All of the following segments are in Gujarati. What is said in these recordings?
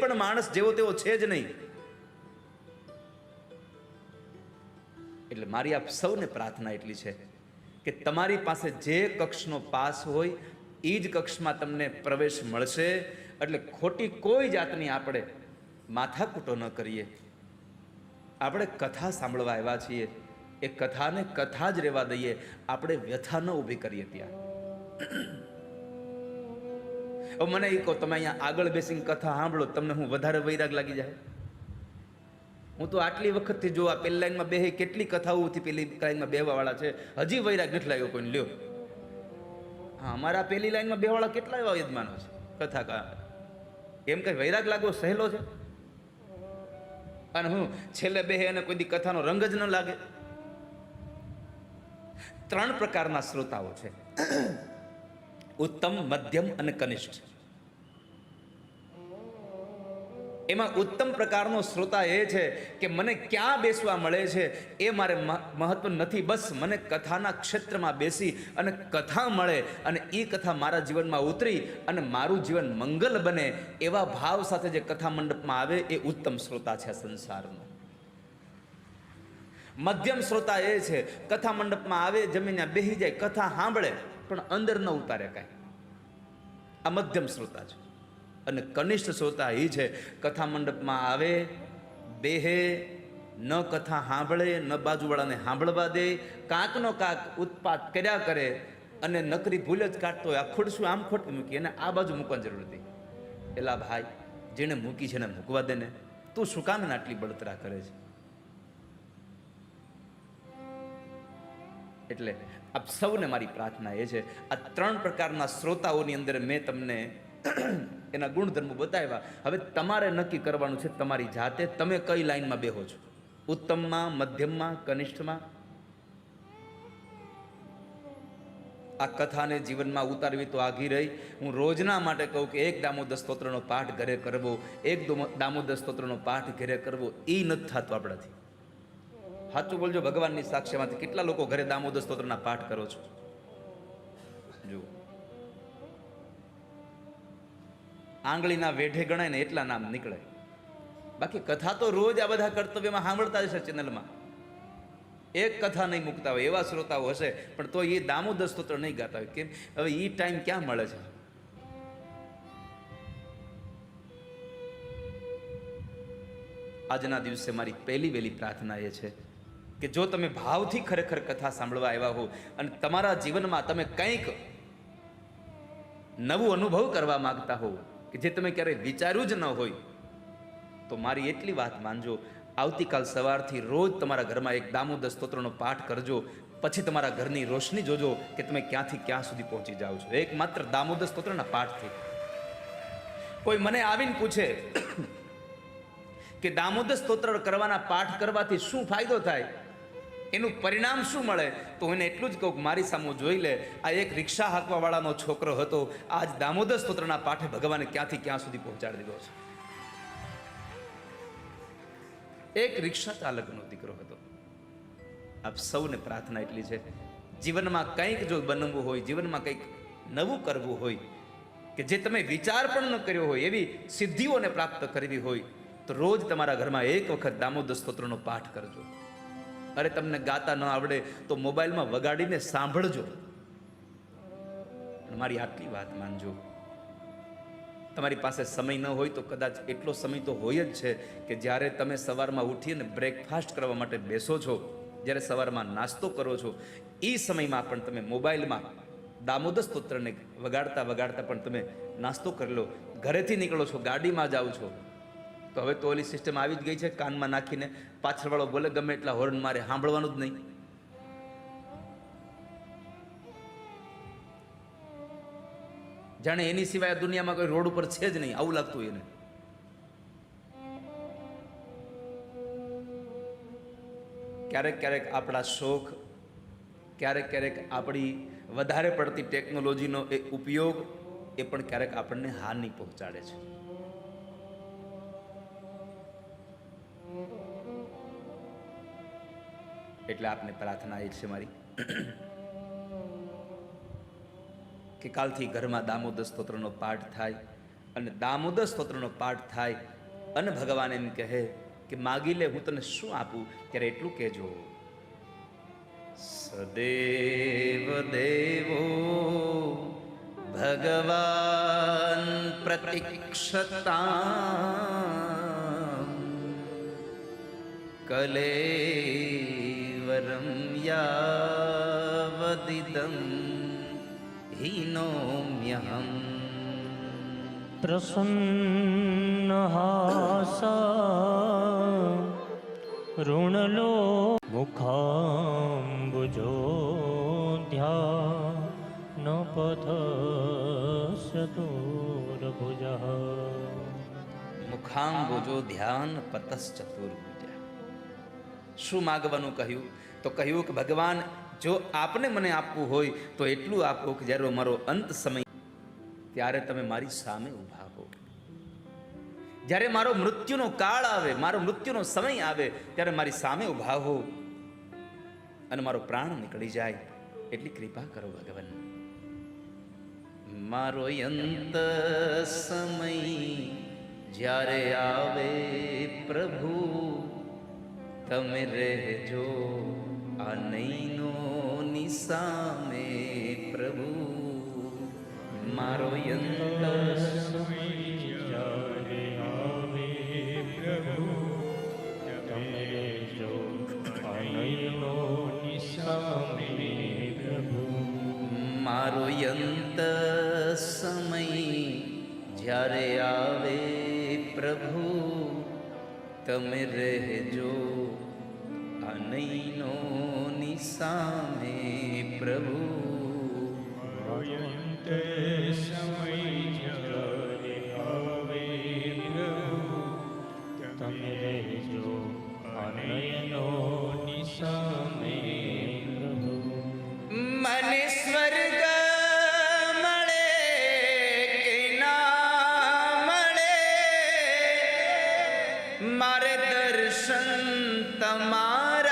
પણ માણસ જેવો તેવો છે જ નહીં. એટલે મારી આપ સૌને પ્રાર્થના એટલી છે કે તમારી પાસે જે કક્ષનો પાસ હોય એ જ કક્ષમાં તમને પ્રવેશ મળશે. એટલે ખોટી કોઈ જાતની આપણે માથાકૂટો ન કરીએ. આપણે કથા સાંભળવા આવ્યા છીએ. એ કથાને કથા જ રહેવા દઈએ. આપણે વ્યથા ન ઊભી કરીએ ત્યાં. હવે મને એ કહો, તમે અહીંયા આગળ બેસીને કથા સાંભળો, તમને હું વધારે વૈરાગ લાગી જાય? હું તો આટલી વખતથી જો આ પેલી લાઈનમાં બે કેટલી કથાઓથી પેલી લાઈનમાં બેવાવાળા છે? હજી વૈરાગ નથી લાગ્યો કોઈને, લ્યો. હા, અમારા પેલી લાઈનમાં બેવાળા કેટલા એવા યજમાનો છે કથા કા એમ કઈ વૈરાગ લાગવો સહેલો છે? અને હું છેલ્લે બે અને કોઈ કથાનો રંગ જ ન લાગે. ત્રણ પ્રકારના શ્રોતાઓ છે. ઉત્તમ, મધ્યમ અને કનિષ્ઠ. એમાં ઉત્તમ પ્રકારનો શ્રોતા એ છે કે મને ક્યાં બેસવા મળે છે એ મારે મહત્વ નથી. બસ મને કથાના ક્ષેત્રમાં બેસી અને કથા મળે અને એ કથા મારા જીવનમાં ઉતરી અને મારું જીવન મંગલ બને એવા ભાવ સાથે જે કથા મંડપમાં આવે એ ઉત્તમ શ્રોતા છે સંસારનો. મધ્યમ શ્રોતા એ છે. કથા મંડપમાં આવે, જમીને બેસી જાય, કથા સાંભળે પણ અંદર ન ઉતારે કાંઈ. આ મધ્યમ શ્રોતા છે. અને કનિષ્ઠ શ્રોતા એ છે, કથા મંડપમાં આવે બેહે ન કથા સાંભળે ન બાજુવાળાને સાંભળવા દે, કાંકનો કાંક ઉત્પાત કર્યા કરે અને નકરી ભૂલ જ કાઢતો હોય, આ ખોટશું, આમ ખોટ મૂકી અને આ બાજુ મૂકવાની જરૂર હતી. એલા ભાઈ, જેણે મૂકી છે એને મૂકવા દે ને, તું શું કામ આટલી બળતરા કરે છે? એટલે આપ સૌને મારી પ્રાર્થના એ છે, આ ત્રણ પ્રકારના શ્રોતાઓની અંદર મેં તમને એના ગુણધર્મો બતાવ્યા. હવે તમારે નક્કી કરવાનું છે તમારી જાતે તમે કઈ લાઈનમાં બેહો છો? ઉત્તમમાં, મધ્યમમાં, કનિષ્ઠમાં? આ કથાને જીવનમાં ઉતારવી તો આઘી રહી. હું રોજના માટે કહું કે એક દામોદર સ્તોત્રનો પાઠ ઘરે કરવો, એક દામોદર સ્તોત્રનો પાઠ ઘરે કરવો એ નથી થતું આપણાથી. સાચું બોલજો, ભગવાનની સાક્ષ્યમાંથી કેટલા લોકો ઘરે દામોદર સ્તોત્રના પાઠ કરો છો? જુઓ. આંગળીના વેઢે ગણાય ને એટલા નામ નીકળે. બાકી કથા તો રોજ આ બધા કર્તવ્યમાં સાંભળતા જ છે ચેનલમાં. એક કથા નહીં મૂકતા હોય, એવા શ્રોતાઓ હશે, પણ તો એ દામોદર સ્તોત્ર નહીં ગાતા હોય. કેમ? હવે એ ટાઈમ ક્યાં મળે છે? આજના દિવસે મારી પહેલી વહેલી પ્રાર્થના એ છે કે જો તમે ભાવથી ખરેખર કથા સાંભળવા આવ્યા હો અને તમારા જીવનમાં તમે કંઈક નવું અનુભવ કરવા માંગતા હો કે જે તમે ક્યારેય વિચાર્યું જ ન હોય, તો મારી એટલી વાત માનજો. આવતીકાલ સવારથી રોજ તમારા ઘરમાં એક દામોદર સ્તોત્રનો પાઠ કરજો. પછી તમારા ઘરની રોશની જોજો કે તમે ક્યાંથી ક્યાં સુધી પહોંચી જાઓ છો. એક માત્ર દામોદર સ્તોત્રના પાઠથી. કોઈ મને આવીને પૂછે કે દામોદર સ્તોત્ર કરવાના પાઠ કરવાથી શું ફાયદો થાય? એનું પરિણામ શું મળે? તો હું એને એટલું જ કહું મારી સામે જોઈ લે, આ એક રિક્ષા હાંકવાવાળાનો છોકરો હતો. આજ દામોદર સ્તોત્રના પાઠે ભગવાને ક્યાંથી ક્યાં સુધી પહોંચાડી દીધો છે? એક રિક્ષા ચાલકનો દીકરો હતો. આપ સૌને પ્રાર્થના એટલી છે. જીવનમાં કંઈક જો બનવું હોય, જીવનમાં કંઈક નવું કરવું હોય, કે જે તમે વિચાર પણ ન કર્યો હોય, એવી સિદ્ધિઓને પ્રાપ્ત કરવી હોય, તો રોજ તમારા ઘરમાં એક વખત દામોદર સ્તોત્રનો પાઠ કરજો. અરે તમને ગાતા ન આવડે તો મોબાઈલમાં વગાડીને સાંભળજો. મારી આટલી વાત માનજો. તમારી પાસે સમય ન હોય તો કદાચ એટલો સમય તો હોય જ છે કે જ્યારે તમે સવારમાં ઉઠીને બ્રેકફાસ્ટ કરવા માટે બેસો છો, જ્યારે સવારમાં નાસ્તો કરો છો એ સમયમાં પણ તમે મોબાઈલમાં દામોદર સ્તોત્રને વગાડતા વગાડતા પણ તમે નાસ્તો કરી લો. ઘરેથી નીકળો છો, ગાડીમાં જાઓ છો તો હવે તો ઓલી સિસ્ટમ આવી જ ગઈ છે, કાનમાં નાખીને પાછળવાળો બોલે, ગમે એટલા હોર્ન મારે, સાંભળવાનું જ નહીં. જાણે એની સિવાય દુનિયામાં કોઈ રોડ ઉપર છે જ નહીં, આવું લાગતું એને. ક્યારેક ક્યારેક આપણા શોખ, ક્યારેક ક્યારેક આપણી વધારે પડતી ટેકનોલોજીનો એ ઉપયોગ એ પણ ક્યારેક આપણને હાનિ પહોંચાડે છે. એટલે આપને પ્રાર્થના એ છે મારી. કે કાલથી ઘરમાં દામોદર સ્તોત્રનો પાઠ થાય અને દામોદર સ્તોત્રનો પાઠ થાય અને ભગવાન એમ કહે કે માગી લે, હું તને શું આપું? ત્યારે એટલું કહેજો, સદેવ દેવો, ભગવાન પ્રતિક્ષતા હીનોમ્યહમ પ્રસન્નહાસા ઋણલો મુખાંબુજો ધ્યાન પથસદૂરભુજ મુખાંબુજો ધ્યાન પતશ્ચતુર્ભુજા શું માગવાનું કહ્યું તો કહ્યું કે, ભગવાન, જો આપને મને આપવું હોય, તો એટલું આપો કે જ્યારે મારો અંત સમય ત્યારે તમે મારી સામે ઊભા હો. જ્યારે મારો મૃત્યુનો કાળ આવે, મારો મૃત્યુનો સમય આવે, ત્યારે મારી સામે ઊભા હો અને મારો પ્રાણ નીકળી જાય. એટલી કૃપા કરો ભગવાન. મારો અંત સમય જ્યારે આવે પ્રભુ, તમે રહેજો. આ નૈનો નિસામે પ્રભુ, મારો જ્યારે પ્રભુ તમે જો અનયનો નિસામે પ્રભુ મારો અંત સમય જ્યારે આવે પ્રભુ, તમે રહેજો આ નિસામે પ્રભુ સમય પ્રભુ તમે રહેજો અનયનો નિસામે પ્રભુ મને સ્વર્ગ મળે કે મળે મારે દર્શન તમારા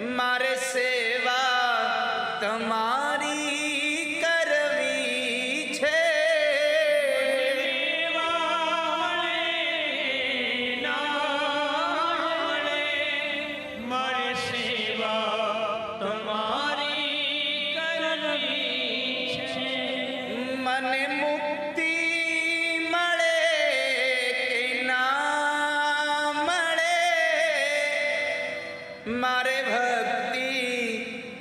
મારે સેવા તમારી કરવી છે. મારે સેવા તમારી કરવી મને મુક્તિ મળે કે મળે? મારે ભક્તિ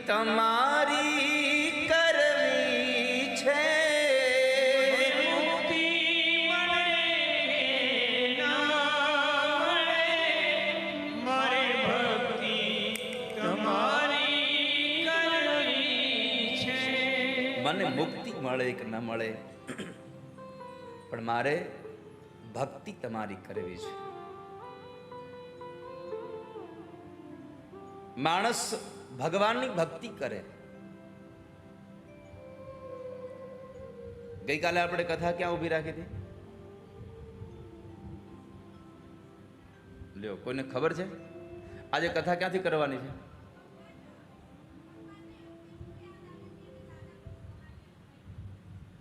તમારી કરવી છે. મુક્તિ મળે ના મળે મારે ભક્તિ તમારી મને મુક્તિ મળે કે ન મળે? પણ મારે ભક્તિ તમારી કરવી છે. માણસ ભગવાનની ભક્તિ કરે. ગઈકાલે આપણે કથા ક્યાં ઊભી રાખી હતી? લ્યો, કોઈને ખબર છે? આજે કથા ક્યાંથી કરવાની છે?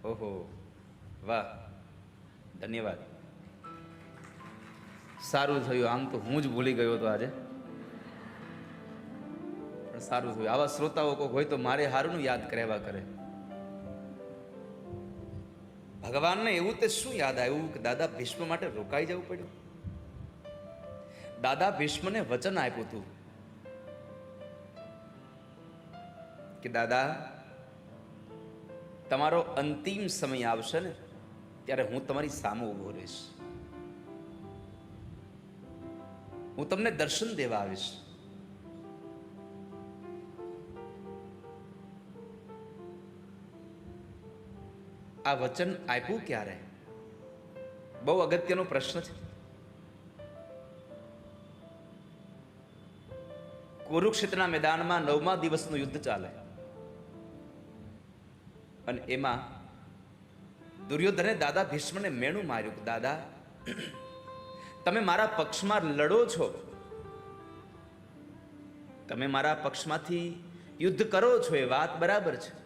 ઓહો, વાહ, ધન્યવાદ. સારું થયું, આમ તો હું જ ભૂલી ગયો હતો આજે. સારું થયું. આવા શ્રોતાઓ કોઈક હોય તો મારે હારું યાદ કરાવ્યા કરે. ભગવાનને એવું તે શું યાદ આવ્યું કે દાદા ભીષ્મ માટે રોકાઈ જવું પડ્યું? દાદા ભીષ્મને વચન આપ્યું હતું કે દાદા, તમારો અંતિમ સમય આવશે ને, ત્યારે હું તમારી સામે ઊભો રહીશ. હું તમને દર્શન દેવા આવીશ. આ વચન આપ્યું ક્યારે? બહુ અગત્યનો પ્રશ્ન છે. કુરુક્ષેત્રના મેદાનમાં નવમા દિવસનું યુદ્ધ ચાલે. અને એમાં દુર્યોધને દાદા ભીષ્મને મેણું માર્યું દાદા, તમે મારા પક્ષમાં લડો છો. તમે મારા પક્ષમાંથી યુદ્ધ કરો છો, એ વાત બરાબર છે.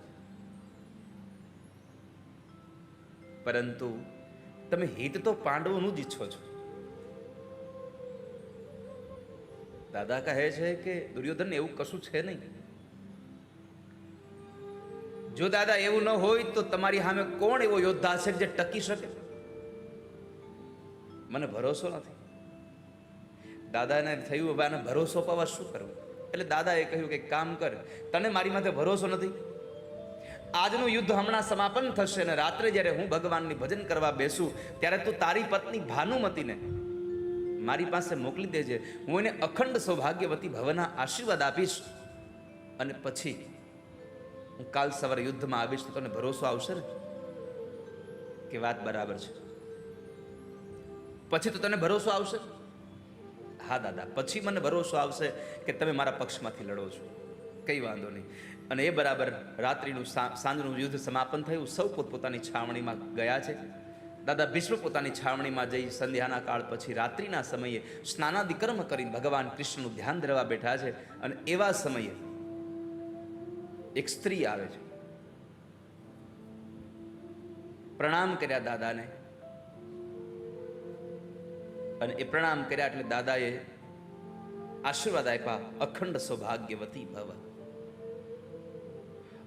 પરંતુ તમે હિત તો પાંડવોનું જ ઈચ્છો છો. દાદા કહે છે કે દુર્યોધન એવું કશું છે નહીં. જો દાદા એવું ન હોય તો તમારી સામે કોણ એવો યોદ્ધા છે જે ટકી શકે? મને ભરોસો નથી. દાદાને થયું હવે ભરોસો પાવા શું કરવું? એટલે દાદાએ કહ્યું કે કામ કર, તને મારી માથે ભરોસો નથી? આજનું યુદ્ધ હમણાં સમાપન થશે અને રાત્રે જ્યારે હું ભગવાનની ભજન કરવા બેસું, ત્યારે તું તારી પત્ની ભાનુમતીને મારી પાસે મોકલી દેજે. હું એને અખંડ સૌભાગ્યવતી ભવના આશીર્વાદ આપીશ. અને પછી હું કાલ સવારે યુદ્ધમાં આવીશ તો તને ભરોસો આવશે ને? કે વાત બરાબર છે. પછી તો તને ભરોસો આવશે? હા, દાદા, પછી મને ભરોસો આવશે કે તમે મારા પક્ષમાંથી લડો છો. કઈ વાંધો નહીં. અને એ બરાબર રાત્રિનું સાંજનું યુદ્ધ સમાપન થયું. સૌ પોતપોતાની છાવણીમાં ગયા છે. દાદા ભીષ્મ પોતાની છાવણીમાં જઈ સંધ્યાના કાળ પછી રાત્રિના સમયે સ્નાનાદિકર્મ કરીને ભગવાન કૃષ્ણનું ધ્યાન ધરવા બેઠા છે અને એવા સમયે એક સ્ત્રી આવે છે. પ્રણામ કર્યા દાદાને. અને એ પ્રણામ કર્યા એટલે દાદાએ આશીર્વાદ આપ્યા, અખંડ સૌભાગ્યવતી ભવ.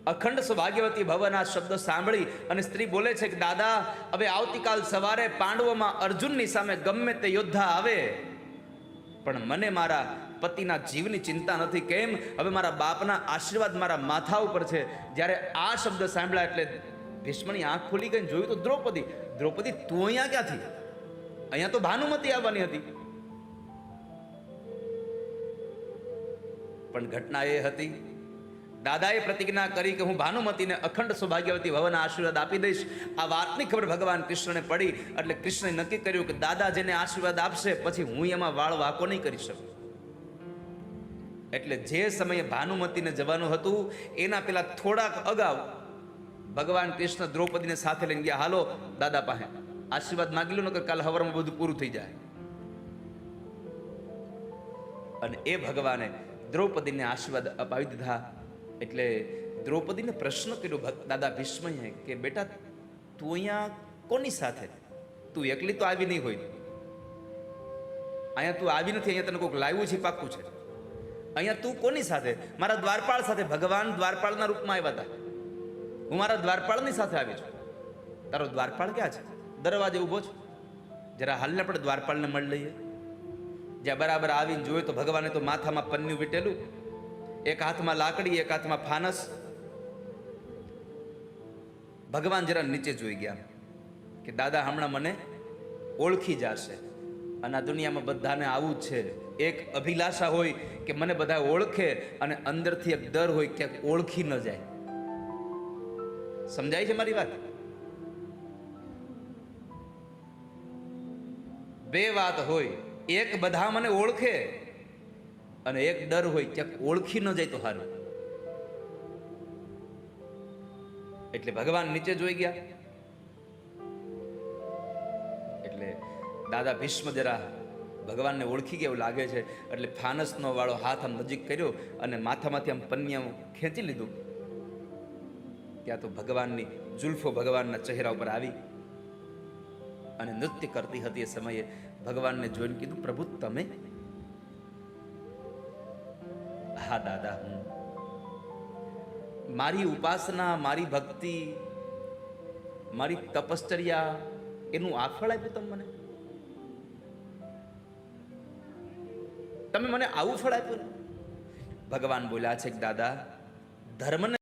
અખંડ સૌભાગ્યવતી ભવના શબ્દ સાંભળી અને સ્ત્રી બોલે છે કે, દાદા, હવે આવતીકાલ સવારે પાંડવોમાં અર્જુનની સામે ગમે તે યોદ્ધા આવે. પણ મને મારા પતિના જીવની ચિંતા નથી. કેમ? હવે મારા બાપના આશીર્વાદ મારા માથા ઉપર છે. જ્યારે આ શબ્દ સાંભળ્યા એટલે ભીષ્મની આંખ ખુલી ગઈ જોયું તો દ્રૌપદી. દ્રૌપદી, તું અહીંયા ક્યાંથી? અહીંયા તો ભાનુમતી આવવાની હતી. પણ ઘટના એ હતી દાદાએ પ્રતિજ્ઞા કરી કે હું ભાનુમતીને અખંડ સૌભાગ્યવતી ભવન આશીર્વાદ આપી દઈશ. આ વાતની ખબર ભગવાન કૃષ્ણને પડી, એટલે કૃષ્ણે નક્કી કર્યું કે દાદા જેને આશીર્વાદ આપશે, પછી હું એમાં વાળ વાકો નહીં કરી શકું. એટલે જે સમયે ભાનુમતીને જવાનું હતું, એના પેલા થોડાક અગાઉ ભગવાન કૃષ્ણ દ્રૌપદીને સાથે લઈને ગયા, હાલો, દાદા પાસે, આશીર્વાદ માગી લો, નકર કાલ હવારમાં બધું પૂરું થઈ જાય. અને એ ભગવાને દ્રૌપદીને આશીર્વાદ અપાવી દીધા. એટલે દ્રૌપદીને પ્રશ્ન કર્યો ભક્ત દાદા ભીષ્મએ કે બેટા તું અહીંયા કોની સાથે? તું એકલી તો આવી નહીં હોય. અહીંયા તું આવી નથી, અહીંયા તને કોઈક લાવ્યું છે, પાક્કું છે. અહીંયા તું કોની સાથે? મારા દ્વારપાળ સાથે, ભગવાન દ્વારપાળના રૂપમાં આવ્યા હતા. હું મારા દ્વારપાળની સાથે આવી છું. તારો દ્વારપાળ ક્યાં છે? દરવાજે ઊભો છું? જરા હાલને આપણે દ્વારપાળને મળી લઈએ. જ્યાં બરાબર આવીને જોયું તો ભગવાને તો માથામાં પન્યું વીટેલું. એક હાથમાં લાકડી, એક હાથમાં ફાનસ. ભગવાન જરા નીચે જોઈ ગયા કે દાદા હમણાં મને ઓળખી જશે. અને આ દુનિયામાં બધાને આવું જ છે. એક અભિલાષા હોય કે મને બધા ઓળખે અને અંદરથી એક ડર હોય ક્યાંક ઓળખી ન જાય. સમજાય છે મારી વાત? બે વાત હોય. એક બધા મને ઓળખે અને એક ડર હોય ક્યાંક ઓળખી ન જાય તો સારું એટલે ભગવાન નીચે જોઈ ગયા. એટલે દાદા ભીષ્મ જરા ભગવાનને ઓળખી ગયા એવું લાગે છે. એટલે ફાનસનો વાળો હાથ આમ નજીક કર્યો અને માથામાંથી આમ પન્યા ખેંચી લીધું. ત્યાં તો ભગવાનની જુલ્ફો ભગવાનના ચહેરા ઉપર આવી અને નૃત્ય કરતી હતી એ સમયે ભગવાનને જોઈને કીધું, પ્રભુ, તમે હા, દાદા, હું મારી ઉપાસના, મારી ભક્તિ, મારી તપશ્ચર્યા, એનું આફળ આપ્યું તમે મને તમે મને આવું ફળ આપ્યું ને? ભગવાન બોલ્યા છે કે, દાદા, ધર્મને